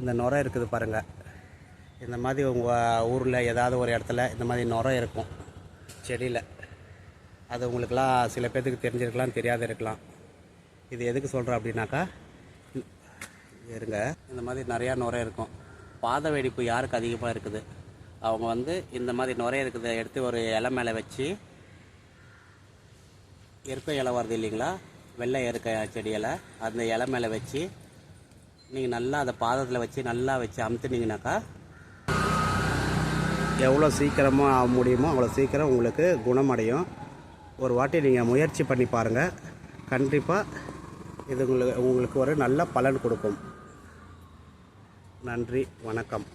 இந்த நுரை இருக்குது பாருங்கள் இந்த மாதிரி உங்கள் ஊரில் ஏதாவது ஒரு இடத்துல இந்த மாதிரி நுரை இருக்கும். செடியில். அது உங்களுக்கெல்லாம் சில பேர்த்துக்கு தெரிஞ்சிருக்கலாம் தெரியாத இருக்கலாம். இது எதுக்கு சொல்கிறேன் அப்படின்னாக்கா இருங்க. இந்த மாதிரி நிறையா நுரை இருக்கும். பாத வெடிப்பு யாருக்கு அதிகமாக இருக்குது? அவங்க வந்து இந்த மாதிரி நுரை இருக்கிறத எடுத்து ஒரு இலை மேலே வச்சு இருக்க இலை வருது இல்லைங்களா? வெள்ளை இருக்க செடி இலை அந்த இலை மேலே வச்சு நீங்கள் நல்லா அதை பாதத்தில் வச்சு நல்லா வச்சு அமுத்துனீங்கனாக்கா எவ்வளோ சீக்கிரமாக ஆக முடியுமோ அவ்வளோ சீக்கிரம் உங்களுக்கு குணமடையும். ஒரு வாட்டி நீங்கள் முயற்சி பண்ணி பாருங்கள் கண்டிப்பாக இது உங்களுக்கு உங்களுக்கு ஒரு நல்ல பலன் கொடுக்கும். நன்றி வணக்கம்.